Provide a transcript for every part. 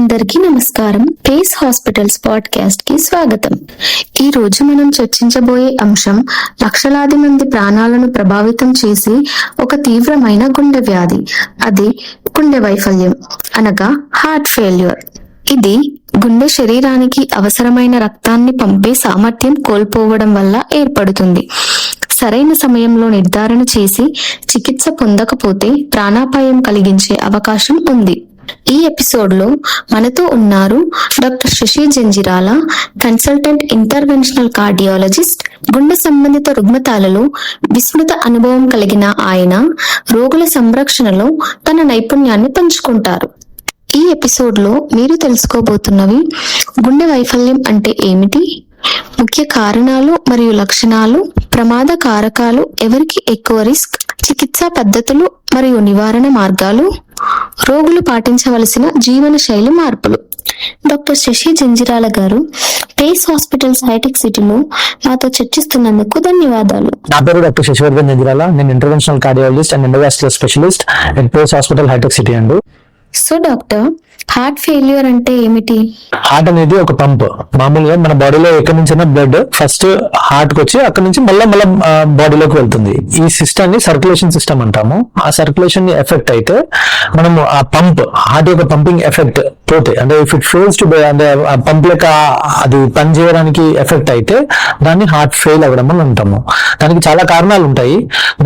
అందరికీ నమస్కారం. Face hospitals పాడ్కాస్ట్కి స్వాగతం. ఈ రోజు మనం చర్చించబోయే అంశం లక్షలాది మంది ప్రాణాలను ప్రభావితం చేసి ఒక తీవ్రమైన గుండె వ్యాధి. అది గుండె వైఫల్యం అనగా హార్ట్ ఫెయిల్యూర్. ఇది గుండె శరీరానికి అవసరమైన రక్తాన్ని పంపే సామర్థ్యం కోల్పోవడం వల్ల ఏర్పడుతుంది. సరైన సమయంలో నిర్ధారణ చేసి చికిత్స పొందకపోతే ప్రాణాపాయం కలిగించే అవకాశం ఉంది. ఈ ఎపిసోడ్లో మనతో ఉన్నారు doctor Shashi Janjirala consultant interventional cardiologist గుండె సంబంధిత రుగ్మతాలలో విస్తృత అనుభవం కలిగిన ఆయన రోగుల సంరక్షణలో తన నైపుణ్యాన్ని పంచుకుంటారు. ఈ ఎపిసోడ్లో మీరు తెలుసుకోబోతున్నవి గుండె వైఫల్యం అంటే ఏమిటి? ముఖ్య కారణాలు మరియు లక్షణాలు ప్రమాద కారకాలు ఎవరికి ఎక్కువ రిస్క్ చికిత్సా పద్ధతులు మరియు నివారణ మార్గాలు? రోగులు పాటించవలసిన జీవన శైలి మార్పులు. డాక్టర్ శశి జంజిరాల గారు పేస్ హాస్పిటల్స్ హైటెక్ సిటీలో మాతో చర్చిస్తున్నందుకు ధన్యవాదాలు. నా పేరు డాక్టర్ శశివర్ధన్ జంజిరాల. నేను interventional cardiologist and endovascular specialist and Pace hospital hitech city అండి. సో డాక్టర్ హార్ట్ ఫెయిల్యూర్ అంటే ఏమిటి? హార్ట్ అనేది ఒక పంప్. మామూలుగా మన బాడీలో ఎక్కడి నుంచైనా బ్లడ్ ఫస్ట్ హార్ట్కి వచ్చి అక్కడ నుంచి మళ్ళీ మళ్ళీ బాడీలోకి వెళ్తుంది. ఈ సిస్టమ్ని సర్క్యులేషన్ సిస్టమ్ అంటాము. ఆ సర్క్యులేషన్ ఎఫెక్ట్ అయితే మనము ఆ పంప్ హార్ట్ యొక్క పంపింగ్ ఎఫెక్ట్ పోతే అంటే ఇఫ్ ఇట్ ఫెయిల్స్ టు అంటే ఆ పంప్ లెక్క అది పని చేయడానికి ఎఫెక్ట్ అయితే దాన్ని హార్ట్ ఫెయిల్ అవ్వడం అని అంటాము. దానికి చాలా కారణాలు ఉంటాయి.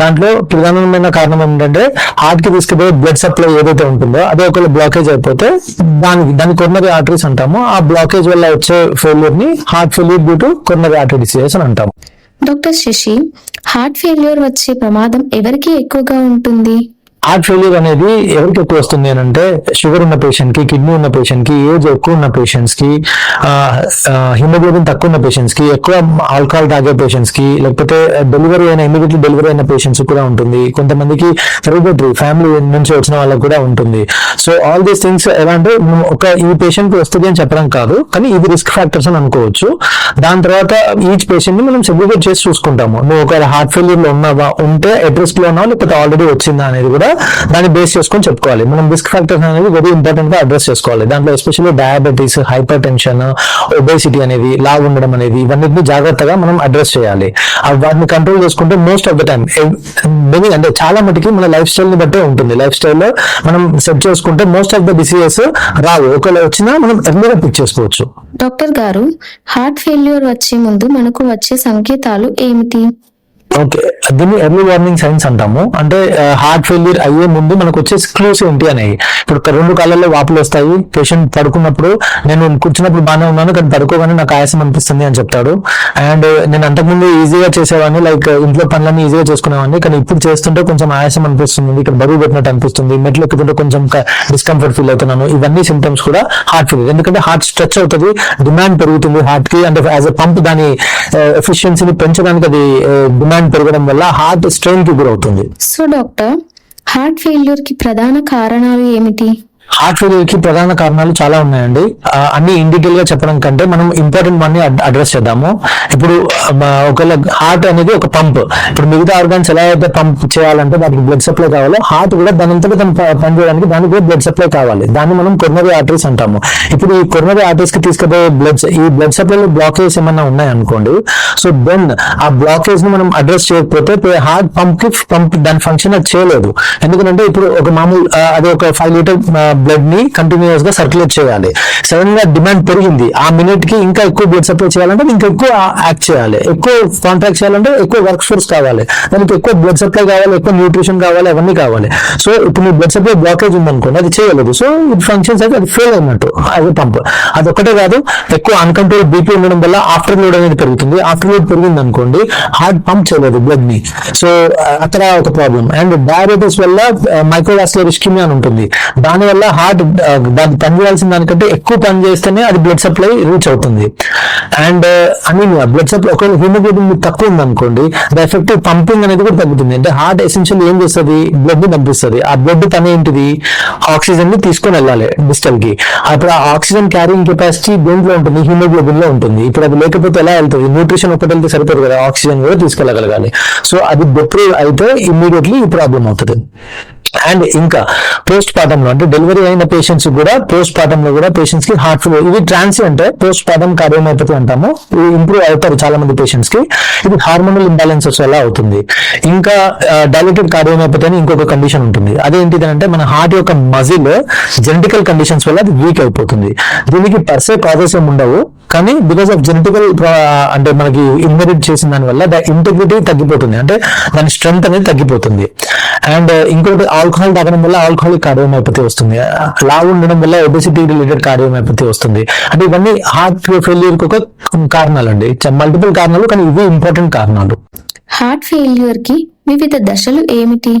దాంట్లో ప్రధానమైన కారణం ఏంటంటే హార్ట్కి తీసుకుపోయే బ్లడ్ సప్లై ఏదైతే ఉంటుందో అదే ఒకవేళ బ్లాకేజ్ అయిపోతే దానికి దాని కొర్నరీ ఆర్టరీస్ అంటాము. ఆ బ్లాకేజ్ వల్ల వచ్చే ఫెయిల్యూర్ని heart failure due to coronary artery diseases అని అంటాము. డాక్టర్ శశి హార్ట్ ఫెయిల్యూర్ వచ్చే ప్రమాదం ఎవరికి ఎక్కువగా ఉంటుంది? హార్ట్ ఫెయిల్యూర్ అనేది ఎవరికి ఎక్కువ వస్తుంది అని అంటే షుగర్ ఉన్న పేషెంట్కి కిడ్నీ ఉన్న పేషెంట్కి ఏజ్ ఎక్కువ ఉన్న పేషెంట్స్కి హిమోగ్లోబిన్ తక్కువ ఉన్న పేషెంట్స్కి ఎక్కువ ఆల్కహాల్ తాగే పేషెంట్స్కి లేకపోతే డెలివరీ అయిన ఇమీడియట్లీ డెలివరీ అయిన పేషెంట్స్ కూడా ఉంటుంది. కొంతమందికి హెరిడిటరీ ఫ్యామిలీ నుంచి వచ్చిన వాళ్ళకి కూడా ఉంటుంది. సో ఆల్ దీస్ థింగ్స్ ఎలా అంటే ఒక ఈ పేషెంట్కి వస్తుంది అని చెప్పడం కాదు కానీ ఇది రిస్క్ ఫ్యాక్టర్స్ అని అనుకోవచ్చు. దాని తర్వాత ఈచ్ పేషెంట్ని మనం సెగ్రిగేట్ చేసి చూసుకుంటాము. నువ్వు ఒక హార్ట్ ఫెయిల్యూర్లో ఉన్నావా ఉంటే అడ్రస్లో ఉన్నావా లేకపోతే ఆల్రెడీ వచ్చిందా అనేది కూడా దాన్ని బేస్ చేసుకొని చెప్పుకోవాలి. మనం రిస్క్ ఫ్యాక్టర్స్ అనేది వెరీ ఇంపార్టెంట్గా అడ్రస్ చేసుకోవాలి. దాంట్లో especially diabetes hypertension obesity అనేది లావ్ ఉండడం అనేది ఇవన్నిటిని జాగ్రత్తగా మనం అడ్రస్ చేయాలి. ఆ వాటిని కంట్రోల్ చేసుకుంటే most of the time many అంటే చాలా మటుకి మన లైఫ్ స్టైల్ని బట్టే ఉంటుంది. లైఫ్ స్టైల్లో మనం సెట్ చేసుకుంటే మోస్ట్ ఆఫ్ ద డిసీజెస్ రావు. ఒకవేళ వచ్చినా మనం ఎర్లీగా పిక్ చేసుకోవచ్చు. డాక్టర్ గారు హార్ట్ ఫెయిల్యూర్ వచ్చే ముందు మనకు వచ్చే సంకేతాలు ఏమిటి? ఓకే. దీన్ని ఎర్లీ వార్నింగ్ సైన్స్ అంటాము. అంటే హార్ట్ ఫెయిల్యూర్ అయ్యే ముందు మనకు వచ్చే క్లూస్ ఏంటి అనేవి. ఇప్పుడు రెండు కాళ్ళల్లో వాపులు వస్తాయి. పేషెంట్ పడుకున్నప్పుడు నేను కూర్చున్నప్పుడు బాగానే ఉన్నాను కానీ పడుకోగానే నాకు ఆయాసం అనిపిస్తుంది అని చెప్తాడు. అండ్ నేను అంతకుముందు ఈజీగా చేసేవాడిని లైక్ ఇంట్లో పనులన్నీ ఈజీగా చేసుకునేవాడిని కానీ ఇప్పుడు చేస్తుంటే కొంచెం ఆయాసం అనిపిస్తుంది ఇక్కడ బరువు పెట్టినట్టు అనిపిస్తుంది మెట్లు ఎక్కుతుంటే కొంచెం డిస్కంఫర్ట్ ఫీల్ అవుతున్నాను. ఇవన్నీ సిమ్టమ్స్ కూడా హార్ట్ ఫెయిల్యూర్ ఎందుకంటే హార్ట్ స్ట్రెచ్ అవుతుంది డిమాండ్ పెరుగుతుంది హార్ట్కి. అంటే యాజ్ అ పంప్ దాని ఎఫిషియన్సీని పెంచడానికి అది డిమాండ్ పెరగడం వల్ల హార్ట్ స్ట్రెయిన్కి గురవుతుంది. సో డాక్టర్ హార్ట్ ఫెయిల్యూర్కి ప్రధాన కారణాలు ఏమిటి? హార్ట్ ఫెయిల్యూర్కి ప్రధాన కారణాలు చాలా ఉన్నాయండి. అన్ని ఇన్ డీటెయిల్గా చెప్పడం కంటే మనం ఇంపార్టెంట్ వన్ అడ్రస్ చేద్దాము. ఇప్పుడు ఒకవేళ హార్ట్ అనేది ఒక పంప్ ఇప్పుడు మిగతా ఆర్గాన్స్ ఎలా అయితే పంప్ చేయాలంటే దానికి బ్లడ్ సప్లై కావాలో హార్ట్ కూడా దాని అంతటా తను పనిచేయడానికి దానికి కూడా బ్లడ్ సప్లై కావాలి. దాన్ని మనం కొరనరీ ఆర్టరీస్ అంటాము. ఇప్పుడు ఈ కొరనరీ ఆర్టరీస్కి తీసుకుపోయే బ్లడ్ ఈ బ్లడ్ సప్లై బ్లాకేజ్ ఏమైనా ఉన్నాయనుకోండి సో దెన్ ఆ బ్లాకేజ్ని మనం అడ్రస్ చేయకపోతే హార్ట్ పంప్కి పంప్ దాని ఫంక్షన్ అది చేయలేదు. ఎందుకంటే ఇప్పుడు ఒక మామూలు అదే అది ఒక ఫైవ్ లీటర్ బ్లడ్ని కంటిన్యూస్గా సర్క్యులేట్ చేయాలి. సడన్గా డిమాండ్ పెరిగింది. ఆ మినిట్కి ఇంకా ఎక్కువ బ్లడ్ సప్లై చేయాలంటే ఇంకా ఎక్కువ యాక్ట్ చేయాలి. ఎక్కువ కాంట్రాక్ట్ చేయాలంటే ఎక్కువ వర్క్ ఫోర్స్ కావాలి. దానికి ఎక్కువ బ్లడ్ సప్లై కావాలి ఎక్కువ న్యూట్రిషన్ కావాలి అవన్నీ కావాలి. సో ఇప్పుడు మీ బ్లడ్ సప్లై బ్లాకేజ్ ఉందనుకోండి అది చేయలేదు. సో ఇది ఫంక్షన్స్ అయితే అది ఫెయిల్ అయినట్టు అది పంప్ అది ఒకటే కాదు ఎక్కువ అన్కంట్రోల్ బీపీ ఉండడం వల్ల ఆఫ్టర్ లోడ్ అనేది పెరుగుతుంది. ఆఫ్టర్ లోడ్ పెరిగింది అనుకోండి హార్ట్ పంప్ చేయలేదు బ్లడ్ని. సో అక్కడ ఒక ప్రాబ్లం అండ్ డయాబెటీస్ వల్ల uh, మైక్రోవాస్కులర్ ఇస్కిమియా అని ఉంటుంది. దానివల్ల వల్ల హార్ట్ uh, దాన్ని పని చేయాల్సిన దానికంటే ఎక్కువ పని చేస్తేనే అది బ్లడ్ సప్లై రీచ్ అవుతుంది. అండ్ అనీమియా బ్లడ్ సప్లై ఒకవేళ హిమోగ్లోబిన్ తక్కువ ఉంది అనుకోండి ద ఎఫెక్టివ్ పంపింగ్ అనేది కూడా తగ్గుతుంది. అంటే హార్ట్ ఎసెన్షియల్ ఏం చేస్తుంది? బ్లడ్ని పంపిస్తుంది. ఆ బ్లడ్ పని ఏంటిది? ఆక్సిజన్ని తీసుకొని వెళ్ళాలి డిస్టల్కి. అప్పుడు ఆ ఆక్సిజన్ క్యారింగ్ కెపాసిటీ దేంట్లో ఉంటుంది హిమోగ్లోబిన్లో ఉంటుంది. ఇప్పుడు అది లేకపోతే ఎలా వెళ్తుంది? న్యూట్రిషన్ ఒకటి వెళ్తే సరిపోదు కదా ఆక్సిజన్ కూడా తీసుకెళ్ళగలగాలి. సో అది డిప్రూవ్ అయితే ఇమ్మీడియట్లీ ఈ ప్రాబ్లం అవుతుంది. అండ్ ఇంకా పోస్ట్ పార్టమ్లో అంటే డెలివరీ అయిన పేషెంట్స్ కూడా పోస్ట్ పార్టమ్లో కూడా పేషెంట్స్కి హార్ట్ ఫెయిల్ ఇవి ట్రాన్సియంట్ పోస్ట్ పార్టమ్ కార్డియోమైపతి అంటాము. ఇవి ఇంప్రూవ్ అవుతారు చాలా మంది పేషెంట్స్కి. ఇది హార్మోనల్ ఇంబ్యాలెన్సెస్ వల్ల అవుతుంది. ఇంకా డైలెటెడ్ కార్డియోమైపతి అని ఇంకొక కండిషన్ ఉంటుంది. అదేంటిది అంటే మన హార్ట్ యొక్క మజిల్ జెనెటికల్ కండిషన్స్ వల్ల అది వీక్ అయిపోతుంది. దీనికి పర్సే కాజెస్ ఏమి ఉండవు కానీ బికాస్ ఆఫ్ జెనెటికల్ అంటే మనకి ఇన్హెరిట్ చేసిన దాని వల్ల ద ఇంటెగ్రిటీ తగ్గిపోతుంది. అంటే దాని స్ట్రెంగ్త్ అనేది తగ్గిపోతుంది. అండ్ ఇంకోటి ఆల్కహాల్ తాగడం వల్ల ఆల్కహాలిక్ కార్డియోమైపతి వస్తుంది. Uh, లావు ఉండడం వల్ల ఒబెసిటీ రిలేటెడ్ కార్డియోమైపతి వస్తుంది. అంటే ఇవన్నీ హార్ట్ ఫెయిల్యూర్ ఒక కారణాలు అండి మల్టిపుల్ కారణాలు కానీ ఇవి ఇంపార్టెంట్ కారణాలు. హార్ట్ ఫెయిల్యూర్కి వివిధ దశలు ఏమిటి?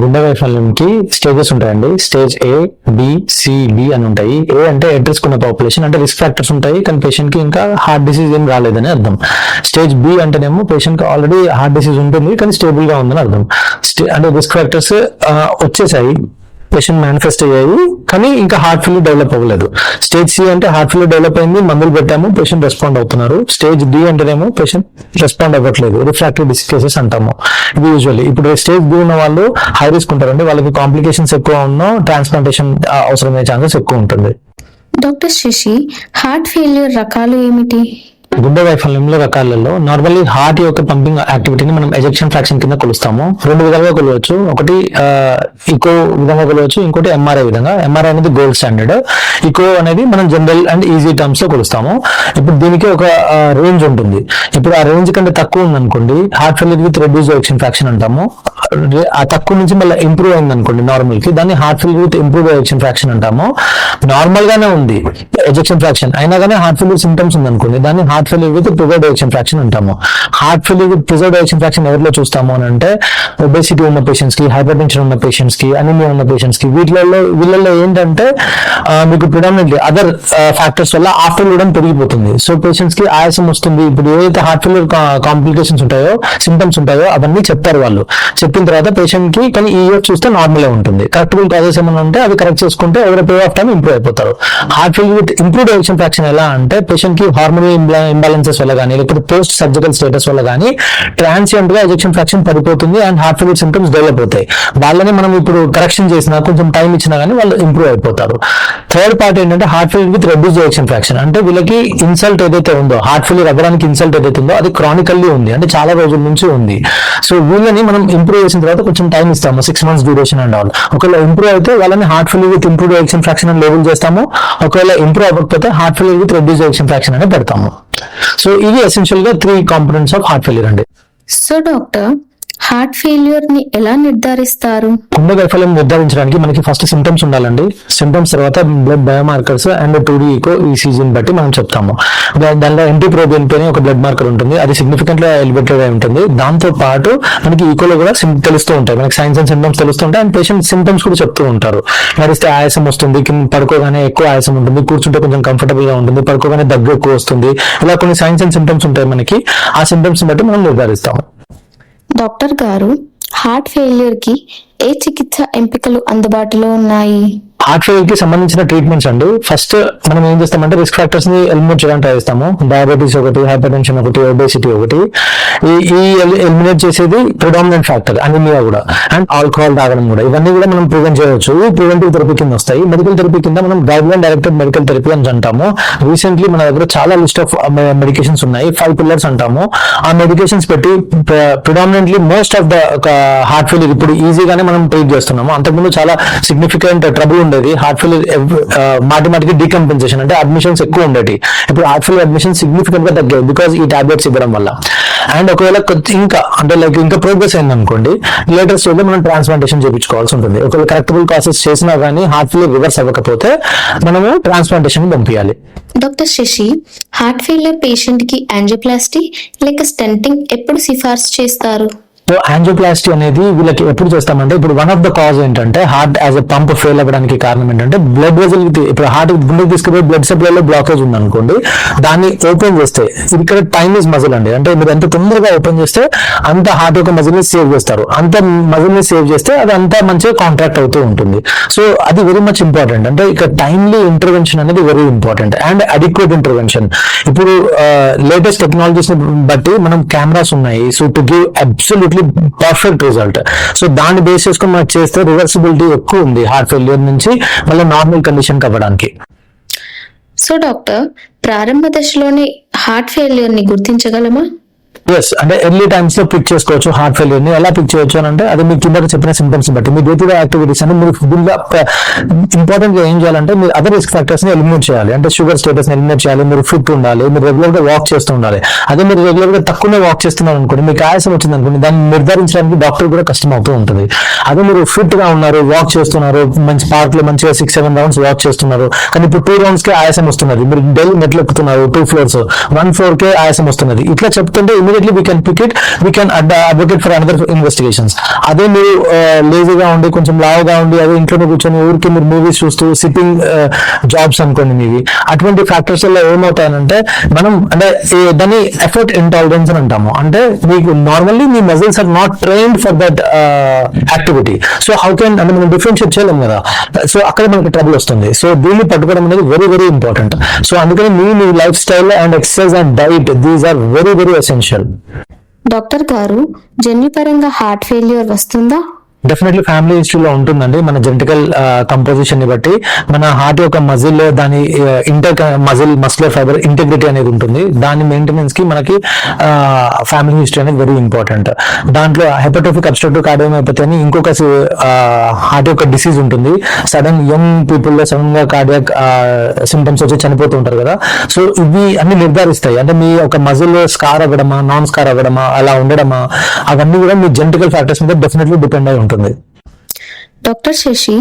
గుండె వైఫల్యంకి స్టేజెస్ ఉంటాయండి. Stage A B C D అని ఉంటాయి. ఏ అంటే అడ్రస్ కొన్న పాపులేషన్ అంటే రిస్క్ ఫ్యాక్టర్స్ ఉంటాయి. కానీ పేషెంట్కి ఇంకా హార్ట్ డిసీజ్ ఏం రాలేదని అర్థం. స్టేజ్ బి అంటేనేమో పేషెంట్కి ఆల్రెడీ హార్ట్ డిసీజ్ ఉంటుంది కానీ స్టేబుల్గా ఉందని అర్థం. స్టే అంటే రిస్క్ ఫ్యాక్టర్స్ వచ్చేసాయి. పేషెంట్ మేనిఫెస్ట్ అయ్యాయి కానీ ఇంకా హార్ట్ ఫెయిల్ డెవలప్ అవ్వలేదు. స్టేజ్ సి అంటే హార్ట్ ఫెయిల్ డెవలప్ అయింది మందులు పెట్టాము పేషెంట్ రెస్పాండ్ అవుతున్నారు. స్టేజ్ డి అంటేనేమో పేషెంట్ రెస్పాండ్ అవ్వట్లేదు రిఫ్రాక్టివ్ డిసీజ్ కేసెస్ అంటాము. ఇది యూజువల్లీ ఇప్పుడు స్టేజ్ బి ఉన్న వాళ్ళు హై రిస్క్ ఉంటారండి వాళ్ళకి కాంప్లికేషన్స్ ఎక్కువ ఉన్నా ట్రాన్స్ప్లాంటేషన్ అవసరమయ్యే ఛాన్సెస్ ఎక్కువ ఉంటుంది. డాక్టర్ శశి హార్ట్ ఫెయిల్యూర్ రకాలు ఏమిటి? గుండె వైఫల్యంలో రకాలలో నార్మల్లీ హార్ట్ యొక్క పంపింగ్ యాక్టివిటీని మనం ఎజెక్షన్ ఫ్రాక్షన్ కింద కొలుస్తాము. రెండు విధాలుగా కొలవచ్చు. ఒకటి ఇకో విధంగా కొలవచ్చు. ఇంకోటి ఎంఆర్ఐ విధంగా. ఎంఆర్ఐ అనేది గోల్డ్ స్టాండర్డ్ ఇకో అనేది మనం జనరల్ అండ్ ఈజీ టర్మ్స్లో కొలుస్తాము. ఇప్పుడు దీనికి ఒక రేంజ్ ఉంటుంది. ఇప్పుడు ఆ రేంజ్ కంటే తక్కువ ఉంది అనుకోండి heart failure with reduce ejection fraction అంటాము. ఆ తక్కువ నుంచి మళ్ళీ ఇంప్రూవ్ అయింది అనుకోండి నార్మల్కి దాన్ని heart failure with improve ejection fraction అంటాము. నార్మల్ గానే ఉంది. ఎజెక్షన్ ఫ్రాక్షన్ అయినా కానీ హార్ట్ ఫెయిల్యూర్ సిమ్టమ్స్ ఉంది అనుకోండి దాన్ని heart failure with preserve ejection fraction అంటాము heart failure with preserve fraction ఎవరిలో చూస్తాము అని అంటే ఒబేసిటీ ఉన్న పేషెంట్స్కి హైపర్ టెన్షన్ ఉన్న పేషెంట్స్కి అనిమియా ఉన్న పేషెంట్స్కి వీటిలలో వీళ్ళల్లో ఏంటంటే మీకు ప్రిడామినెంట్లీ అదర్ ఫ్యాక్టర్స్ వల్ల ఆఫ్టర్ కూడా పెరిగిపోతుంది. సో పేషెంట్స్కి ఆయాసం వస్తుంది. ఇప్పుడు ఏదైతే హార్ట్ ఫెయిల్యూర్ కాంప్లికేషన్స్ ఉంటాయో సిమ్టమ్స్ ఉంటాయో అవన్నీ చెప్తారు వాళ్ళు. చెప్పిన తర్వాత పేషెంట్కి కానీ ఈ ఇయర్ చూస్తే నార్మల్ ఉంటుంది. కరెక్టబుల్ కాజెస్ ఏమైనా ఉంటే అవి కరెక్ట్ చేసుకుంటే ఎవరి పీరియడ్ ఆఫ్ టైం ఇంప్రూవ్ అయిపోతారు. Heart failure with improve direction fraction ఎలా అంటే పేషెంట్కి హార్మోన్ ఇంబాలెన్సెస్ వల్ల కానీ లేకపోతే పోస్ట్ సర్జికల్ స్టేటస్ వల్ల కానీ ట్రాన్సియంట్గా ఎజెక్షన్ ఫ్రాక్షన్ పడిపోతుంది and heart failure symptoms develop అవుతాయి. వాళ్ళని మనం ఇప్పుడు కరెక్షన్ చేసినా కొంచెం టైం ఇచ్చినా కానీ వాళ్ళు ఇంప్రూవ్ అయిపోతారు. థర్డ్ పార్ట్ ఏంటంటే heart failure with reduce ejection fraction అంటే వీళ్ళకి ఇన్సల్ట్ ఏదైతే ఉందో హార్ట్ ఫెయిల్యూర్ అవ్వడానికి ఇన్సల్ట్ ఏదైతే ఉందో అది క్రానికల్లీ ఉంది. అంటే చాలా రోజుల నుంచి ఉంది. సో వీళ్ళని మనం ఇంప్రూవ్ చేసిన తర్వాత కొంచెం టైం ఇస్తాము. Six months duration and all ఒకవేళ ఇంప్రూవ్ అయితే వాళ్ళని heart failure with improve ejection fraction అని లేబుల్ చేస్తాము. ఒకవేళ ఇంప్రూవ్ అవ్వకపోతే heart failure with reduce ejection fraction అని పెడతాము. సో ఇవి ఎసెన్షియల్గా three components of heart failure అండి. సో డాక్టర్ హార్ట్ ఫెయిల్యూర్ని ఎలా నిర్ధారిస్తారు? గుండె వైఫల్యం నిర్ధారించడానికి మనకి ఫస్ట్ సింటమ్స్ ఉండాలండి. సింటమ్స్ తర్వాత blood biomarkers and two D echo ఈ సీజన్ బట్టి మనం చెప్తాము. దానిలో ఎంటీ ప్రోబిన్ పైన ఒక బ్లడ్ మార్కర్ ఉంటుంది. అది సిగ్నిఫికెంట్గా ఎలివేటెడ్ అయి ఉంటుంది. దాంతో పాటు మనకి ఈకోలో కూడా తెలుస్తూ ఉంటాయి. మనకి సైన్స్ అండ్ సింటమ్స్ తెలుస్తూ ఉంటాయి. అండ్ పేషెంట్ సింటమ్స్ కూడా చెప్తూ ఉంటారు. నడిస్తే ఆయాసం వస్తుంది కింద పడుకోగానే ఎక్కువ ఆయాసం ఉంటుంది కూర్చుంటే కొంచెం కంఫర్టబుల్గా ఉంటుంది పడుకోగానే దగ్గు ఎక్కువ వస్తుంది. ఇలా కొన్ని సైన్స్ అండ్ సింటమ్స్ ఉంటాయి మనకి. ఆ సింటమ్స్ బట్టి మనం నిర్ధారిస్తాము. డాక్టర్ గారు హార్ట్ ఫెయిల్యూర్కి ఏ చికిత్స ఎంపికలు అందుబాటులో ఉన్నాయి? హార్ట్ ఫెయిల్కి సంబంధించిన ట్రీట్మెంట్స్ అండి. ఫస్ట్ మనం ఏం చేస్తామంటే రిస్క్ ఫ్యాక్టర్స్ని ఎలిమినేట్ చేయడానికి ట్రై చేస్తాము. డయాబెటీస్ ఒకటి హైపర్ టెన్షన్ ఒకటి ఒబేసిటీ ఒకటి. ఈ ఈ ఎలిమినేట్ చేసేది ప్రిడామినెంట్ ఫ్యాక్టర్ అనిమియా కూడా. అండ్ ఆల్కహాల్ తాగడం కూడా. ఇవన్నీ కూడా మనం ప్రివెంట్ చేయవచ్చు. ఇవి ప్రివెంటివ్ థెరపీ కింద వస్తాయి. మెడికల్ థెరపీ కింద మనం guideline directed medical therapy అని అంటాము. రీసెంట్లీ మన దగ్గర చాలా లిస్ట్ ఆఫ్ మెడికేషన్స్ ఉన్నాయి. ఫైవ్ పిల్లర్స్ అంటాము. ఆ మెడికేషన్స్ పెట్టి predominantly most of the heart fail ఇప్పుడు ఈజీగానే మనం ట్రీట్ చేస్తున్నాము. అంతకుముందు చాలా సిగ్నిఫికెంట్ ట్రబుల్ ఉండేది. హార్ట్ ఫెయిల్ మాటి మాటికి డీకంపెన్సేషన్ అంటే అడ్మిషన్స్ ఎక్కువ ఉండేవి ఇప్పుడు హార్ట్ ఫెయిల్ అడ్మిషన్ సిగ్నిఫికెంట్గా తగ్గాయి బికాస్ ఈ టాబ్లెట్స్ ఇవ్వడం వల్ల. అండ్ ఒకవేళ ఇంకా అంటే లైక్ ఇంకా ప్రోగ్రెస్ అయింది అనుకోండి స్టేజ్లో మనం ట్రాన్స్ప్లాంటేషన్ చేయించుకోవాల్సి ఉంటుంది. ఒకవేళ కరెక్టబుల్ ప్రాసెస్ చేసినా కానీ హార్ట్ ఫెయిల్ రివర్స్ అవ్వకపోతే మనము ట్రాన్స్ప్లాంటేషన్ పంపించాలి డాక్టర్ శశి హార్ట్ ఫెయిల్యూర్ పేషెంట్కి యాంజియోప్లాస్టీ లేక స్టెంటింగ్ ఎప్పుడు సిఫార్సు చేస్తారు? సో యాంజియోప్లాస్టీ అనేది వీళ్ళకి ఎప్పుడు చేస్తామంటే ఇప్పుడు వన్ ఆఫ్ ద కాజ్ ఏంటంటే heart as a pump fail అవ్వడానికి కారణం ఏంటంటే బ్లడ్ వెజల్ ఇప్పుడు హార్ట్ గుండెకి తీసుకుపోయి బ్లడ్ సప్లైలో బ్లాకేజ్ ఉంది అనుకోండి దాన్ని ఓపెన్ చేస్తే ఇక్కడ టైమ్ ఇస్ మజిల్ అండి. అంటే మీరు ఎంత తొందరగా ఓపెన్ చేస్తే అంత హార్ట్ యొక్క మజిల్ని సేవ్ చేస్తారు. అంత మజిల్ని సేవ్ చేస్తే అది అంతా మంచిగా కాంట్రాక్ట్ అవుతూ ఉంటుంది. సో అది వెరీ మచ్ ఇంపార్టెంట్ అంటే ఇక టైమ్లీ ఇంటర్వెన్షన్ అనేది very important and adequate intervention ఇప్పుడు uh, లేటెస్ట్ టెక్నాలజీస్ బట్టి మనం కెమెరాస్ ఉన్నాయి. So to give absolutely the perfect result so దాన్ని బేస్ చేసుకొని మనకు చేస్తే రివర్సిబిలిటీ ఎక్కువ ఉంది హార్ట్ ఫెయిలియర్ నుంచి మళ్ళీ నార్మల్ కండిషన్ అవ్వడానికి సో డాక్టర్ ప్రారంభ దశలోనే హార్ట్ ఫెయిల్యూర్ని గుర్తించగలమా? ఎస్ అంటే ఎర్లీ టైమ్స్లో పిక్ చేసుకోవచ్చు హార్ట్ ఫెయిల్ని ని ఎలా పిక్ చేయొచ్చు అని అంటే అది మీకు కింద చెప్పిన సింటమ్స్ బట్టి. మీ డే టు డే యాక్టివిటీస్ అంటే మీరు దీనిలో ఇంపార్టెంట్గా ఏం చేయాలంటే మీరు అదర్ రిస్క్ ఫ్యాక్టర్స్ని ఎలిమినేట్ చేయాలి. అంటే షుగర్ స్టేటస్ని ఎలిమినేట్ చేయాలి మీరు ఫిట్ ఉండాలి మీరు రెగ్యులర్గా వాక్ చేస్తూ ఉండాలి. అదే మీరు రెగ్యులర్గా తక్కువనే వాక్ చేస్తున్నారు అనుకోండి మీకు ఆయాసం వచ్చింది అనుకోండి దాన్ని నిర్ధారించడానికి డాక్టర్ కూడా కష్టం అవుతూ ఉంటుంది. అదే మీరు ఫిట్గా ఉన్నారు వాక్ చేస్తున్నారు మంచి పార్క్లో మంచిగా సిక్స్ సెవెన్ రౌండ్స్ వాక్ చేస్తున్నారు కానీ ఇప్పుడు టూ రౌండ్స్కి ఆయాసం వస్తున్నది. మీరు డైలీ మెట్లు ఎక్కుతున్నారు టూ ఫ్లోర్స్ వన్ ఫ్లోర్ కే ఆయాసం వస్తున్నది. ఇట్లా చెప్తుంటే immediately we can pick it we can advocate for another investigations అదే మీరు uh, లేజీగా ఉండి కొంచెం లావుగా ఉండి అదే ఇంట్లోనే కూర్చొని ఊరికి మీరు మూవీస్ చూస్తూ సిట్టింగ్ జాబ్స్ uh, అనుకోండి మీవి. అటువంటి ఫ్యాక్టర్స్ వల్ల ఏమవుతాయనంటే మనం అంటే దాన్ని ఎఫర్ట్ ఇంటాలరెన్స్ అని అంటాము. అంటే మీకు normally me muscles are not trained for that activity so how can అంటే మనం డిఫరెన్షియేట్ చేయలేం కదా. సో అక్కడ మనకి ట్రబుల్ వస్తుంది. సో దీన్ని పట్టుకోవడం అనేది వెరీ వెరీ ఇంపార్టెంట్ సో అందుకని మీ మీ lifestyle and exercise and diet these are very very essential doctor గారు జన్యుపరంగా హార్ట్ ఫెయిల్యూర్ వస్తుందా? డెఫినెట్లీ ఫ్యామిలీ హిస్టరీలో ఉంటుందండి. మన జెనటికల్ కంపోజిషన్ని బట్టి మన హార్ట్ యొక్క మజిల్ దాని inter muscle muscular fibre integrity అనేది ఉంటుంది. దాని మెయింటెనెన్స్కి మనకి ఫ్యామిలీ హిస్టరీ అనేది వెరీ ఇంపార్టెంట్ దాంట్లో హెపటోఫిక్ అబ్స్ట్రక్టివ్ కార్డియోమైపతి అని ఇంకొక హార్ట్ యొక్క డిసీజ్ ఉంటుంది. సడన్ యంగ్ పీపుల్లో సడన్గా కార్డియాక్ సిమ్టమ్స్ వచ్చి చనిపోతూ ఉంటారు కదా. సో ఇవి అన్ని నిర్ధారిస్తాయి. అంటే మీ యొక్క మజిల్ స్కార్ అవ్వడమా నాన్ స్కార్ అవ్వడమా అలా ఉండడమా అవన్నీ కూడా మీ జెనటికల్ ఫ్యాక్టర్స్ మీద డెఫినెట్లీ డిపెండ్ అయి ఉంటాయి. ఉంటుంది డాక్టర్ శశి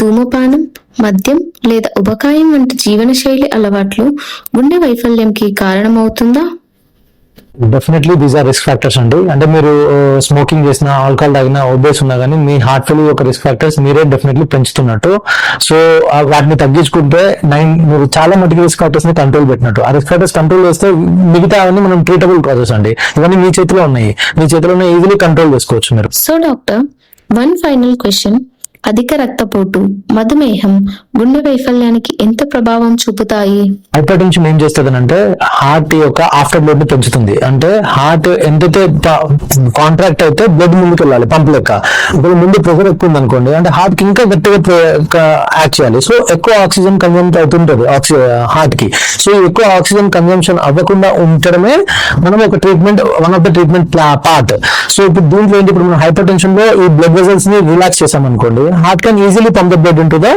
ధూమపానం మద్యం లేదా ఉబకాయం వంటి జీవనశైలి అలవాట్లు గుండె వైఫల్యంకి కారణమవుతుందా? Definitely these are risk factors అండి. అంటే మీరు స్మోకింగ్ చేసిన ఆల్కహాల్ తాగినా ఒబేస్ ఉన్నా కానీ మీ హార్ట్ ఫెయిల్ యొక్క రిస్క్ ఫ్యాక్టర్స్ మీరే డెఫినెట్లీ పెంచుతున్నట్టు. సో వాటిని తగ్గించుకుంటే నైన్ మీరు చాలా మటుకు రిస్క్ ఫ్యాక్టర్స్ని కంట్రోల్ పెట్టినట్టు. ఆ రిస్క్ ఫ్యాక్టర్స్ కంట్రోల్ చేస్తే మిగతా అవన్నీ మనం ట్రీటబుల్ ప్రాసెస్ అండి. ఇవన్నీ మీ చేతిలో ఉన్నాయి. మీ చేతిలో ఈజీలీ కంట్రోల్ చేసుకోవచ్చు మీరు. So doctor One final question. అధిక రక్తపోటు మధుమేహం గుండె వైఫల్యానికి ఎంత ప్రభావం చూపుతాయి? హైపర్టెన్షన్ ఏం చేస్తుంది అంటే హార్ట్ యొక్క ఆఫ్టర్ బ్లడ్ని పెంచుతుంది. అంటే హార్ట్ ఎంతైతే కాంట్రాక్ట్ అయితే బ్లడ్ ముందుకు వెళ్ళాలి పంప్ లెక్క. ఇప్పుడు ముందు ప్రెషర్ ఎక్కువ ఉంది అనుకోండి అంటే హార్ట్కి ఇంకా గట్టిగా యాక్ట్ చేయాలి. సో ఎక్కువ ఆక్సిజన్ కన్జంప్ట్ అవుతుంటది ఆక్సి హార్ట్కి. సో ఎక్కువ ఆక్సిజన్ కన్జంప్షన్ అవ్వకుండా ఉండడమే మనం ఒక treatment one of the treatment part so ఇప్పుడు దీంట్లో ఏంటి? ఇప్పుడు మనం హైపర్ టెన్షన్లో ఈ బ్లడ్ వెజల్స్ని రిలాక్స్ చేసాం అనుకోండి heart can easily pump blood into the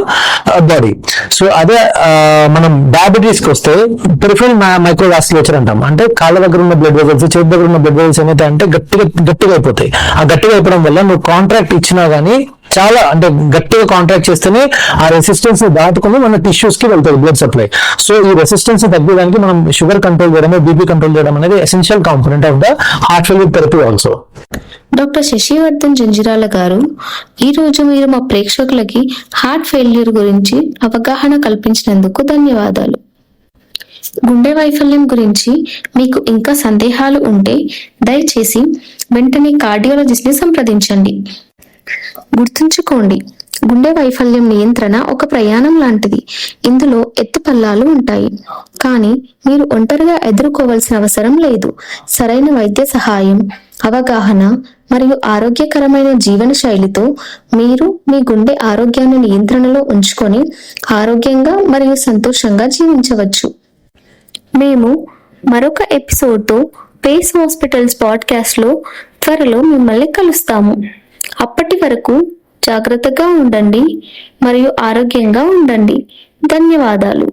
body so అదే uh, మనం డయాబెటీస్కి వస్తే పెరిఫరల్ మైక్రో వాస్కులేచర్ అంటాం. అంటే కాళ్ళ దగ్గర ఉన్న బ్లడ్ వెజల్స్ చేతి దగ్గర ఉన్న బ్లడ్ వెజల్స్ ఏమైతే అంటే గట్టిగా గట్టిగా అయిపోతాయి. ఆ గట్టిగా అయిపోవడం వల్ల నువ్వు కాంట్రాక్ట్ ఇచ్చినా గానీ చాలా అంటే గట్టిగా కాంట్రాక్ట్ చేస్తేనే ఆ రెసిస్టెన్స్ దాటుకుని మన టిష్యూస్కి వెళ్తుంది బ్లడ్ సప్లై సో ఈ రెసిస్టెన్స్ని తగ్గడానికి మనం షుగర్ కంట్రోల్ చేయడమే బీపీ కంట్రోల్ చేయడం అనేది essential component of the heart failure therapy also doctor Shashivardhan Janjirala గారు ఈరోజు మీరు మా ప్రేక్షకులకి హార్ట్ ఫెయిల్యూర్ గురించి అవగాహన కల్పించినందుకు ధన్యవాదాలు. గుండె వైఫల్యం గురించి మీకు ఇంకా సందేహాలు ఉంటే దయచేసి వెంటనే కార్డియాలజిస్ట్ని సంప్రదించండి. గుర్తుంచుకోండి గుండె వైఫల్యం నియంత్రణ ఒక ప్రయాణం లాంటిది. ఇందులో ఎత్తుపల్లాలు ఉంటాయి. కానీ మీరు ఒంటరిగా ఎదుర్కోవాల్సిన అవసరం లేదు. సరైన వైద్య సహాయం అవగాహన మరియు ఆరోగ్యకరమైన జీవన శైలితో మీరు మీ గుండె ఆరోగ్యాన్ని నియంత్రణలో ఉంచుకొని ఆరోగ్యంగా మరియు సంతోషంగా జీవించవచ్చు. మేము మరొక ఎపిసోడ్తో పేస్ హాస్పిటల్స్ పాడ్కాస్ట్లో త్వరలో మిమ్మల్ని కలుస్తాము. అప్పటి వరకు జాగ్రత్తగా ఉండండి మరియు ఆరోగ్యంగా ఉండండి. ధన్యవాదాలు.